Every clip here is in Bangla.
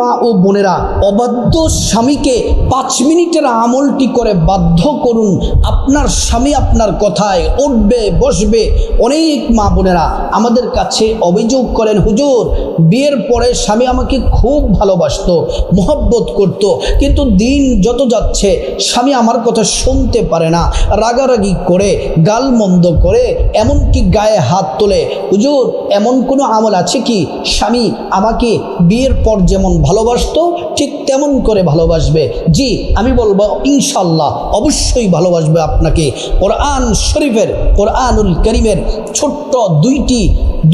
মা ও বোনেরা, অবাধ্য স্বামীকে পাঁচ মিনিটের আমলটি করে বাধ্য করুন। আপনার স্বামী আপনার কথায় উঠবে, বসবে। অনেক মা বোনেরা আমাদের কাছে অভিযোগ করেন, হুজুর, বিয়ের পরে স্বামী আমাকে খুব ভালোবাসতো, মোহব্বত করত। কিন্তু দিন যত যাচ্ছে, স্বামী আমার কথা শুনতে পারে না। রাগারাগি করে, গালমন্দ করে, এমনকি গায়ে হাত তোলে। হুজুর, এমন কোনো আমল আছে কি? স্বামী আমাকে বিয়ের পর যেমন ভালোবাসতো, ঠিক তেমন করে ভালোবাসবে। জি, আমি বলব ইনশাল্লাহ, অবশ্যই ভালোবাসবে আপনাকে। কোরআন শরীফের, কোরআনুল করিমের ছোট্ট দুইটি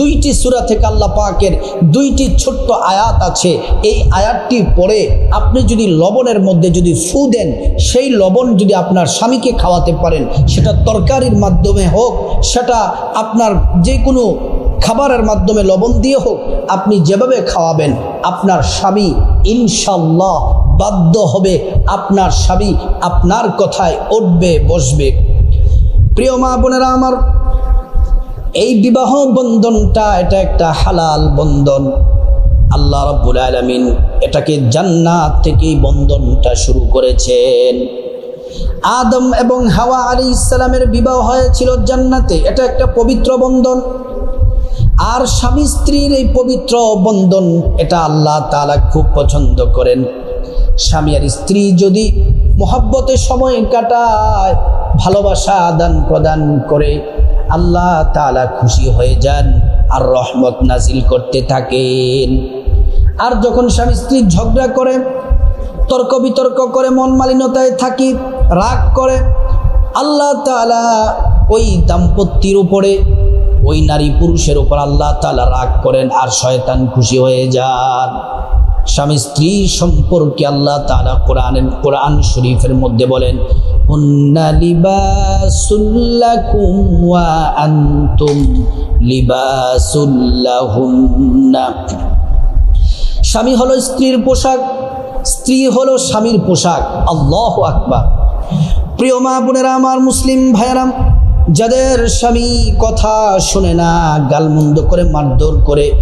দুইটি সুরা থেকে আল্লাহ পাকের দুইটি ছোট্ট আয়াত আছে। এই আয়াতটি পড়ে আপনি যদি লবণের মধ্যে যদি ফু দেন, সেই লবণ যদি আপনার স্বামীকে খাওয়াতে পারেন, সেটা তরকারির মাধ্যমে হোক, সেটা আপনার যে কোনো খাবারের মাধ্যমে লবণ দিয়ে হোক, আপনি যেভাবে খাওয়াবেন আপনার স্বামী ইনশাল্লাহ বাধ্য হবে আপনার স্বামী আপনার কথায় উঠবে, বসবে। প্রিয় মা বোনেরা আমার, এই বিবাহ বন্ধনটা এটা একটা হালাল বন্ধন। আল্লাহ রব্বুল আলমিন এটাকে জান্নাত থেকেই বন্ধনটা শুরু করেছেন। আদম এবং হাওয়া আলী ইসলামের বিবাহ হয়েছিল জান্নাতে। এটা একটা পবিত্র বন্ধন। আর স্বামী স্ত্রীর এই পবিত্র বন্ধন, এটা আল্লাহ তালা খুব পছন্দ করেন। স্বামী আর স্ত্রী যদি মহাব্বতে সময় কাটায়, ভালোবাসা আদান প্রদান করে, আল্লাহ তালা খুশি হয়ে যান আর রহমত নাজিল করতে থাকেন। আর যখন স্বামী স্ত্রী ঝগড়া করে, তর্ক বিতর্ক করে, মন মালিনতায় থাকি, রাগ করে, আল্লাহ তালা ওই দাম্পত্যের উপরে ওই নারী পুরুষের উপর আল্লাহ তালা রাগ করেন আর শয়তান খুশি হয়ে যান। স্বামী স্ত্রী সম্পর্কে আল্লাহ তালা কোরআন কোরআন শরীফের মধ্যে বলেন স্বামী হলো স্ত্রীর পোশাক, স্ত্রী হলো স্বামীর পোশাক। আল্লাহ আকবার। প্রিয় মা বোনেরা, আমার মুসলিম ভাইয়ারাম যাদের স্বামী কথা শোনে না, গালমন্দ করে, মারধর করে,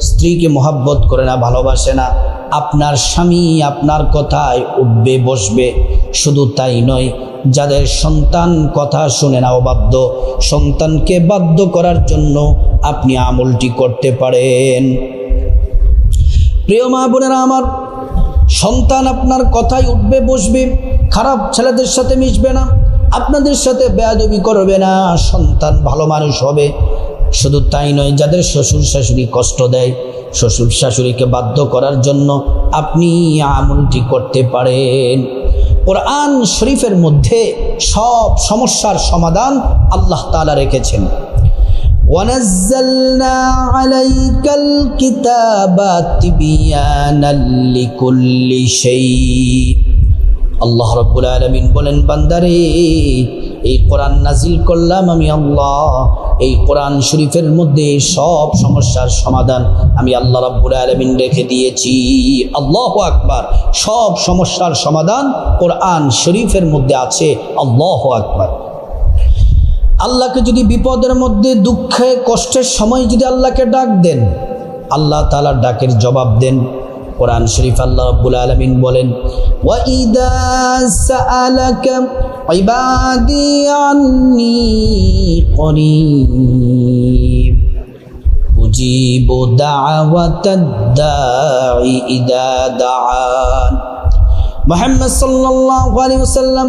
স্ত্রীকে মহাব্বত করে না, ভালোবাসে না, আপনার স্বামী আপনার কথায় উঠবে, বসবে। শুধু তাই নয়, যাদের সন্তান কথা শুনে না অবাধ্য, সন্তানকে বাধ্য করার জন্য আপনি আমলটি করতে পারেন। প্রিয় মা বোনেরা আমার, সন্তান আপনার কথায় উঠবে, বসবে, খারাপ ছেলেদের সাথে মিশবে না আপনাদের সাথে বেয়াদবি করবে না সন্তান ভালো মানুষ হবে শুধু তাই নয় যাদের শ্বশুর শাশুড়ি কষ্ট দেয় শ্বশুর শাশুড়িকে বাধ্য করার জন্য আপনি আমলটি করতে পারেন কোরআন শরীফের মধ্যে সব সমস্যার সমাধান আল্লাহ তালা রেখেছেন ونزلنا عليك الكتاب تبيانا لكل شيء আল্লাহ রব্বুল আলমিন বলেন, বান্দারে, এই কোরআন নাজিল করলাম আমি আল্লাহ। এই কোরআন শরীফের মধ্যে সব সমস্যার সমাধান আমি আল্লাহ রব্বুল আলমিন রেখে দিয়েছি। আল্লাহ আকবার। সব সমস্যার সমাধান কোরআন শরীফের মধ্যে আছে। আল্লাহ আকবার। আল্লাহকে যদি বিপদের মধ্যে, দুঃখে, কষ্টের সময় যদি আল্লাহকে ডাক দেন, আল্লাহ তালার ডাকের জবাব দেন। কোরআন শরীফ আল্লাহ রব্বুল আলমিন বলেন وَإِذَا سَأَلَكَ عِبَادِي عَنِّي قَرِيبٌ أُجِيبُ دَعْوَةَ الدَّاعِ إِذَا دَعَانِ মুহাম্মদ সাল্লাল্লাহু আলাইহি ওয়াসাল্লাম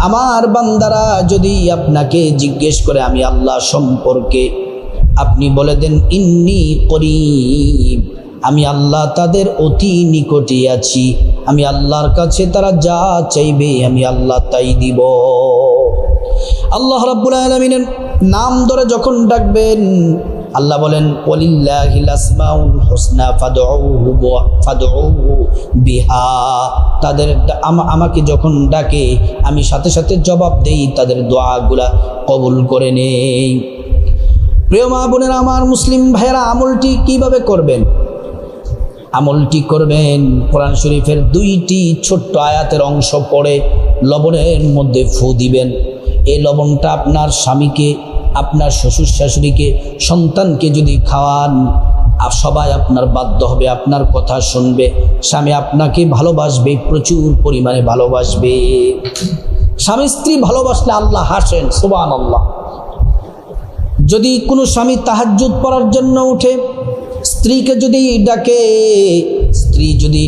আমার বান্দারা যদি আপনাকে জিজ্ঞেস করে আমি আল্লাহ সম্পর্কে আপনি বলে দেন ইন্নি করিব আমি আল্লাহ তাদের অতি নিকটে আছি। আমি আল্লাহর কাছে তারা যা চাইবে আমি আল্লাহ তাই দিব। আল্লাহ রাব্বুল আলামিনের নাম ধরে যখন ডাকবেন, আল্লাহ বলেন বিহা। তাদের আমাকে যখন ডাকে, আমি সাথে সাথে জবাব দেই, তাদের দোয়াগুলা কবুল করে নেই। প্রিয় মা বোনেরা, আমার মুসলিম ভাইয়েরা, আমলটি কীভাবে করবেন? আমলটি করবেন। কোরআন শরীফের দুইটি ছোট্ট আয়াতের অংশ পড়ে লবণের মধ্যে ফু দিবেন। এই লবণটা আপনার স্বামীকে, আপনার শ্বশুর শাশুড়িকে সন্তানকে যদি খাওয়ান আর সবাই আপনার বাধ্য হবে, আপনার কথা শুনবে। স্বামী আপনাকে ভালোবাসবে, প্রচুর পরিমাণে ভালোবাসবে। স্বামী স্ত্রী ভালোবাসলে আল্লাহ হাসেন সুবান আল্লাহ যদি কোনো স্বামী তাহাজ্জুদ পড়ার জন্য উঠে স্ত্রীকে যদি ডাকে, স্ত্রী যদি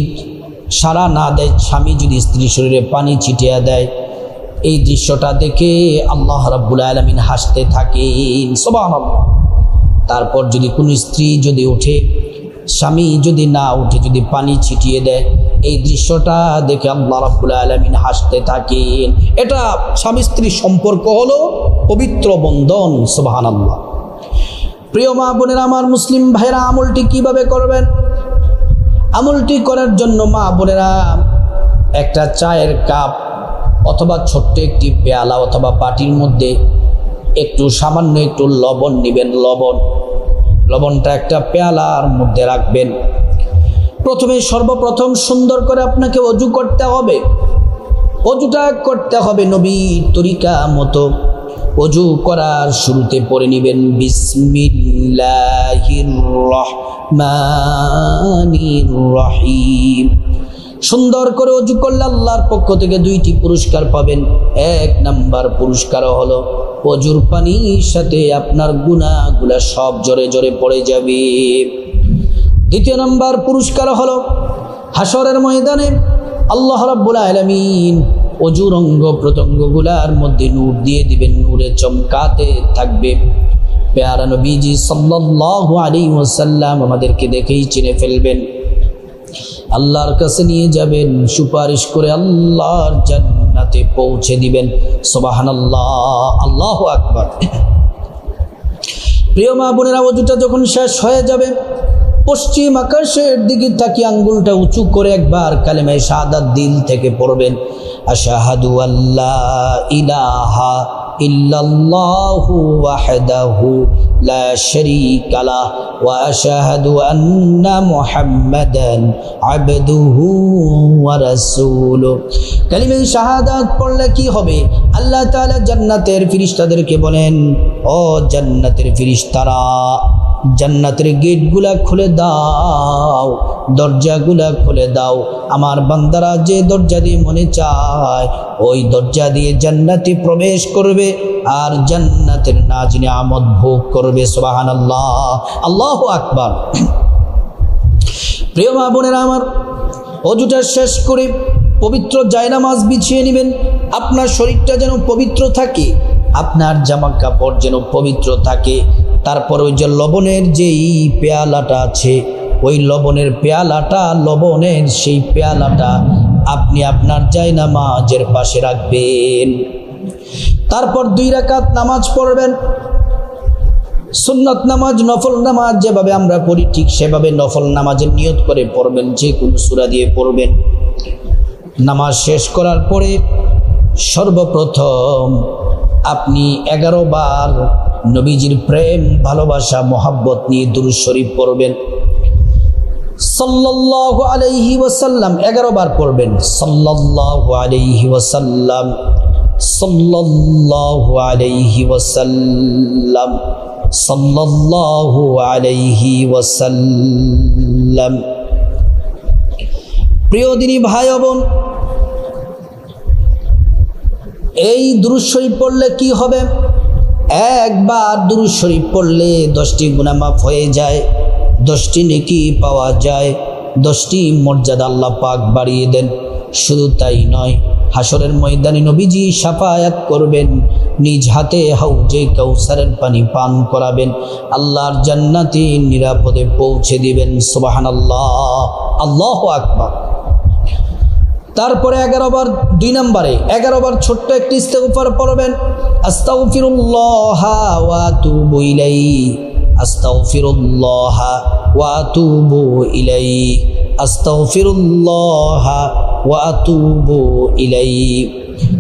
সারা না দেয়, স্বামী যদি স্ত্রী শরীরে পানি ছিটিয়ে দেয়, এই দৃশ্যটা দেখে আল্লাহ রাব্বুল আলমিন হাসতে থাকেন সবান তারপর যদি কোনো স্ত্রী যদি ওঠে, স্বামী যদি না উঠে যদি পানি ছিটিয়ে দেয়, এই দৃশ্যটা দেখে আল্লাহ রাব্বুল আলমিন হাসতে থাকেন। এটা স্বামী স্ত্রীর সম্পর্ক হলো পবিত্র বন্ধন সুবাহান আল্লাহ প্রিয় মা বোনের, আমার মুসলিম ভাইরা আমলটি কীভাবে করবেন? আমলটি করার জন্য মা বোনেরা একটা চায়ের কাপ অথবা ছোট্ট একটি পেয়ালা অথবা বাটির মধ্যে একটু সামান্য একটু লবণ নেবেন, লবণ। লবণটা একটা পেয়ালার মধ্যে রাখবেন। প্রথমে সর্বপ্রথম সুন্দর করে আপনাকে অজু করতে হবে। অজুটা করতে হবে নবীর তরিকা মতো। অজু করার শুরুতে পড়ে নেবেন রহিম। সুন্দর করে অজু করলে আল্লাহর পক্ষ থেকে দুইটি পুরস্কার পাবেন। এক নাম্বার পুরস্কার হলো, অজুর পানির সাথে আপনার গুণাগুলা সব জোরে জোরে পড়ে যাবে। দ্বিতীয় নাম্বার পুরস্কার হলো হাসরের ময়দানে আল্লাহ রাব্বুল আলামিন অজুর অঙ্গ প্রত্যঙ্গগুলার মধ্যে নূর দিয়ে দিবেন, নূরে চমকাতে থাকবে। পেয়ারা নবীজি সাল্লাল্লাহু আলাইহি ওয়াসাল্লাম আমাদেরকে দেখেই চিনে ফেলবেন। আল্লাহর কাছে নিয়ে যাবেন, সুপারিশ করে আল্লাহর জান্নাতে পৌঁছে দিবেন। সুবহানাল্লাহ, আল্লাহু আকবার। প্রিয় মা বোনেরা, অজুটা যখন শেষ হয়ে যাবে, পশ্চিম আকাশের দিকে তাকিয়ে আঙ্গুলটা উঁচু করে একবার কালেমায় সাদাত দিল থেকে পড়বেন। আশাহাদু আল্লাহ ইলাহা ইল্লাল্লাহু ওয়াহদাহু লা শারীকা লাহ ওয়া আশহাদু আন্না মুহাম্মাদান আবদুহু ওয়া রাসূলুহু। কালিমায়ে শাহাদাত পড়লে কি হবে? আল্লাহ তাআলা জান্নাতের ফেরেশতাদেরকে বলেন, ও জান্নাতের ফেরেশতারা জান্নাতের গেটগুলা খুলে দাও, দরজাগুলা খুলে দাও। আমার বান্দারা যে দরজা দিয়ে মনে চায়, ওই দরজা দিয়ে জান্নাতে প্রবেশ করবে আর জান্নাতের নাজনে আমদ ভোগ করবে সোবাহান আল্লাহ আল্লাহ আকবার। প্রিয় মা বোনেরা আমার, অজুটা শেষ করে পবিত্র জায়নামাজ বিছিয়ে নেবেন। আপনার শরীরটা যেন পবিত্র থাকে, আপনার জামা কাপড় যেন পবিত্র থাকে। তারপর ওই যে লবণের যেই পেয়ালাটা আছে, ওই লবণের পেয়ালাটা, লবণের সেই পেয়ালাটা আপনি আপনার জায়নামাজের পাশে রাখবেন। তারপর দুই রাকাত নামাজ পড়বেন। সুন্নত নামাজ, নফল নামাজ যেভাবে আমরা পড়ি, ঠিক সেভাবে নফল নামাজের নিয়ত করে পড়বেন, যে কোনো সুরা দিয়ে পড়বেন। নামাজ শেষ করার পরে সর্বপ্রথম আপনি এগারো বার নবীজির প্রেম, ভালোবাসা, মোহাব্বত নিয়ে দুরুদ শরীফ পড়বেন। সাল্লাল্লাহু আলাইহি ওয়াসাল্লাম, এগারো বার পড়বেন। সাল্লাল্লাহু আলাইহি ওয়াসাল্লাম, সাল্লাল্লাহু আলাইহি ওয়াসাল্লাম, সাল্লাল্লাহু আলাইহি ওয়াসাল্লাম। প্রিয় দিনী ভাই বোন, এই দুরুদ শরীফ পড়লে কি হবে? একবার দুরুদ শরীফ পড়লে দশটি গুনামাফ হয়ে যায়, দশটি নেকি পাওয়া যায়, দশটি মর্যাদা আল্লাহ পাক বাড়িয়ে দেন। শুধু তাই নয় হাসরের ময়দানে নবীজি সাফায়াত করবেন, নিজ হাতে হাউজে কৌসারের পানি পান করাবেন, আল্লাহর জান্নাতি নিরাপদে পৌঁছে দিবেন। সুবাহান আল্লাহ আল্লাহ আকবার। তারপরে এগারো বার দুই নম্বরে এগারো বার ছোট্ট একটি ইস্তেগফার পড়বেন আস্তাউফিরুল্লাহ ওয়া তুবু ইলাইহি, আস্তাগফিরুল্লাহ ওয়া তুবু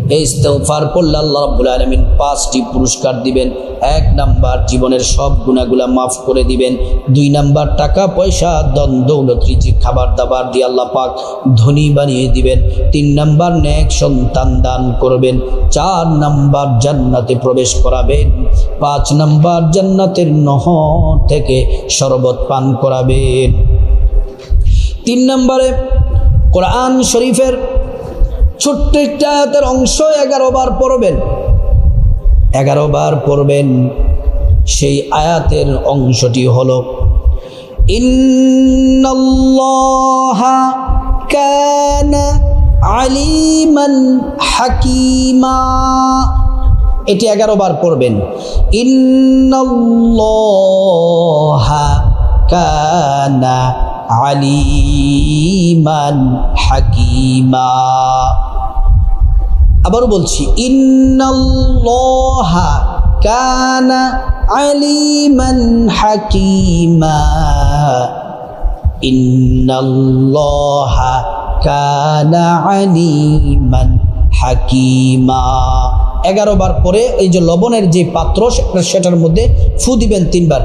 এই ইস্তেগফার পড়লে আল্লাহ রাব্বুল আলামিন পাঁচটি পুরস্কার দিবেন। এক নাম্বার জীবনের সব গুণাগুলা মাফ করে দিবেন। দুই নাম্বার টাকা, পয়সা দৌলত, রিজিক, খাবার দাবার দিয়ে আল্লাহ পাক ধনী বানিয়ে দিবেন। তিন নাম্বার নেক সন্তান দান করবেন। চার নাম্বার জান্নাতে প্রবেশ করাবেন। পাঁচ নাম্বার জান্নাতের নহর থেকে শরবত পান করাবেন। তিন নম্বরে কোরআন শরীফের ছোট্ট আয়াতের অংশ এগারো বার পড়বেন। এগারো বার পড়বেন, সেই আয়াতের অংশটি হল আলিমান হাকিমা। এটি এগারো বার পড়বেন, ইন্নাল্লাহা কানা আলিমান হাকিমা। আবারও বলছি, ইন্নাল্লাহা কানা আলিমান হাকিমা। ইন্নাল্লাহা কানা আলিমান হাকিমা। এগারো বার পরে এই যে লবণের যে পাত্র, সেটা- সেটার মধ্যে ফু দিবেন তিনবার।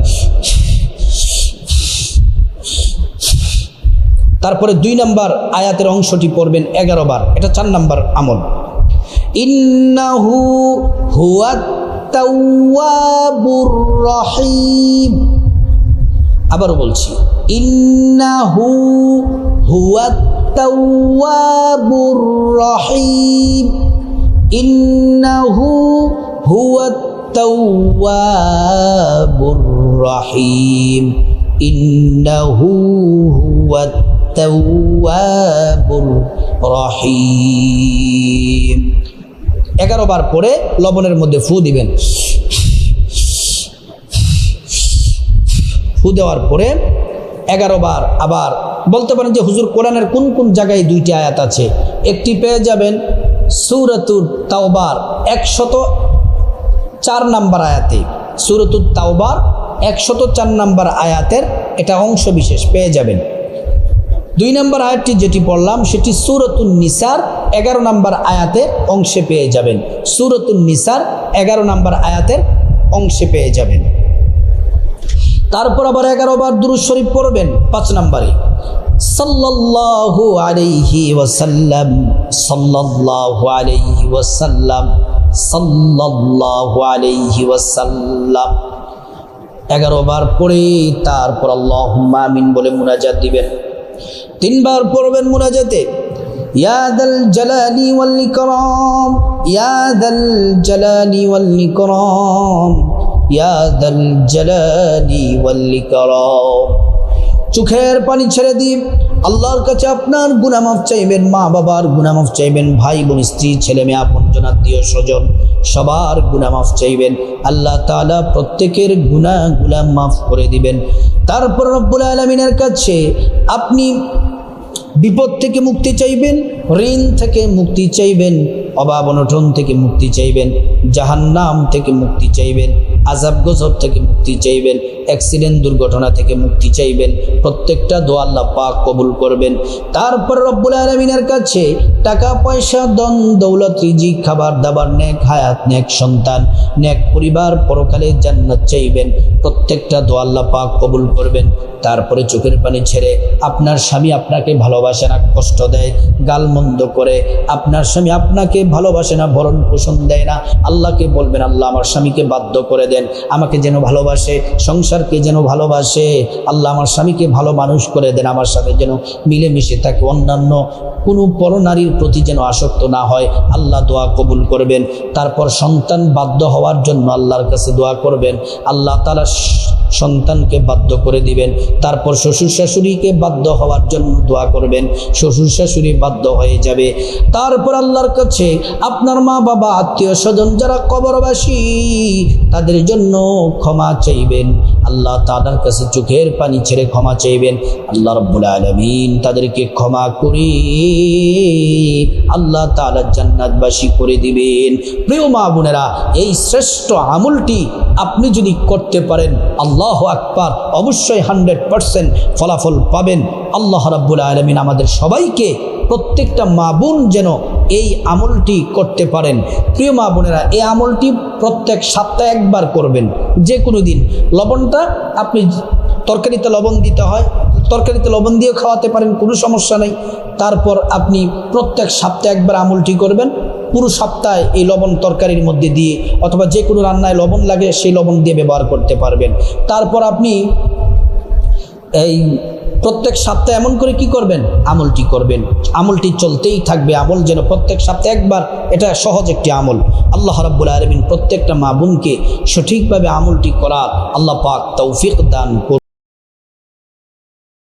তারপরে দুই নাম্বার আয়াতের অংশটি পড়বেন এগারো বার। এটা চার নাম্বার আমল। আবারও বলছি, ইন্নাহু ইন্নাহু ইন্নাহু হুয়াত এগারো বার পরে লবণের মধ্যে ফু দিবেন। ফু দেওয়ার পরে এগারো বার আবার বলতে পারেন যে হুজুর কোরআনের কোন কোন জায়গায় দুইটি আয়াত আছে? একটি পেয়ে যাবেন সুরতুর তাওবার একশত চার নাম্বার আয়াতে। সুরতুর তাওবার একশত চার নাম্বার আয়াতের এটা অংশ বিশেষ পেয়ে যাবেন। দুই নম্বর আয়াতটি যেটি পড়লাম, সেটি সুরতুন নিসার, এগারো নম্বর আয়াতে অংশে পেয়ে যাবেন। সুরতুন নিসার, এগারো নম্বর আয়াতের অংশে পেয়ে যাবেন। তারপর আবার এগারো বার দুরুদ শরীফ পড়বেন, পাঁচ নম্বরে। সাল্লাল্লাহু আলাইহি ওয়াসাল্লাম, সাল্লাল্লাহু আলাইহি ওয়াসাল্লাম, সাল্লাল্লাহু আলাইহি ওয়াসাল্লাম। এগারো বার পড়ে তারপর আল্লাহ মামিন বলে মুনাজাত দিবেন। তিনবার পড়বেন মুনাজাতে। ইয়াদাল জালালি ওয়াল ইকরাম ইয়াদাল জালালি ওয়াল ইকরাম ইয়াদাল জালালি ওয়াল ইকরাম। চোখের পানি ছেড়ে দিন। আল্লাহর কাছে আপনার গুনামাফ চাইবেন, মা বাবার গুনামাফ চাইবেন, ভাই বোন, স্ত্রী, ছেলে মেয়ে, আপন আত্মীয় স্বজন, সবার গুনামাফ চাইবেন। আল্লাহ তাআলা প্রত্যেকের গুনাহগুলা মাফ করে দিবেন। তারপর রব্বুল আলমিনের কাছে আপনি বিপদ থেকে মুক্তি চাইবেন, ঋণ থেকে মুক্তি চাইবেন অভাব অনটন থেকে মুক্তি চাইবেন, জাহান্নাম থেকে মুক্তি চাইবেন। আজাব গজব থেকে মুক্তি চাইবেন অ্যাক্সিডেন্ট দুর্ঘটনা থেকে মুক্তি চাইবেন, প্রত্যেকটা দোয়া আল্লাহ পাক কবুল করবেন। তারপর রব্বুল আলমিনের কাছে টাকা, পয়সা দন দৌলত, রিজিক, খাবার, দাবার, নেক হায়াত, নেক সন্তান, নেক পরিবার পরকালে জান্নাত চাইবেন, প্রত্যেকটা দোয়া আল্লাহ পাক কবুল করবেন। তারপরে চোখের পানি ছেড়ে আপনার স্বামী আপনাকে ভালোবাসে না, কষ্ট দেয় গালমন্দ করে, আপনার স্বামী আপনাকে ভালোবাসে না ভরণ পোষণ দেয় না, আল্লাহকে বলবেন, আল্লাহ আমার স্বামীকে বাধ্য করে দেন, আমাকে যেন ভালোবাসে, সংসারকে যেন ভালোবাসে। আল্লাহ আমার স্বামীকে ভালো মানুষ করে দেন, আমার সাথে যেন মিলেমিশে থাকে। অন্যান্য কোনো পরনারীর প্রতি যেন আসক্ত না হয়, আল্লাহ দোয়া কবুল করবেন। তারপর সন্তান বাধ্য হওয়ার জন্য আল্লাহর কাছে দোয়া করবেন। আল্লাহ তালা সন্তানকে বাধ্য করে দিবেন। তারপর শ্বশুর শাশুড়িকে বাধ্য হওয়ার জন্য দোয়া করবেন। শ্বশুর শাশুড়ি বাধ্য হয়ে যাবে। তারপর আল্লাহর কাছে আপনার মা বাবা, আত্মীয় স্বজন যারা কবরবাসী, তাদের জন্য ক্ষমা চাইবেন। আল্লাহ তাদের কাছে চোখের পানি ছেড়ে ক্ষমা চাইবেন। আল্লাহ রব্বুল আলমিন তাদেরকে ক্ষমা করে আল্লাহ তালা জান্নাতবাসী করে দিবেন। প্রিয় মা বোনেরা, এই শ্রেষ্ঠ আমলটি আপনি যদি করতে পারেন, আল্লাহ আকবার, অবশ্যই হান্ড্রেড পারসেন্ট ফলাফল পাবেন। আল্লাহ রাব্বুল আলমিন আমাদের সবাইকে প্রত্যেকটা মা বোন যেন এই আমলটি করতে পারেন। প্রিয় মা বোনেরা, এই আমলটি প্রত্যেক সপ্তাহে একবার করবেন। যে কোনো দিন। লবণটা আপনি তরকারিতে লবণ দিতে হয় তরকারিতে লবণ দিয়েও খাওয়াতে পারেন, কোনো সমস্যা নেই। তারপর আপনি প্রত্যেক সপ্তাহে একবার আমলটি করবেন। পুরো সপ্তাহে এই লবণ তরকারির মধ্যে দিয়ে অথবা যে কোনো রান্নায় লবণ লাগে, সেই লবণ দিয়ে ব্যবহার করতে পারবেন। তারপর আপনি এই প্রত্যেক সপ্তাহে এমন করে কি করবেন? আমলটি করবেন। আমলটি চলতেই থাকবে। আমল যেন প্রত্যেক সপ্তাহে একবার, এটা সহজ একটি আমল। আল্লাহ রাব্বুল আলমিন প্রত্যেকটা মা বোনকে সঠিকভাবে আমলটি করার আল্লাহ পাক তৌফিক দান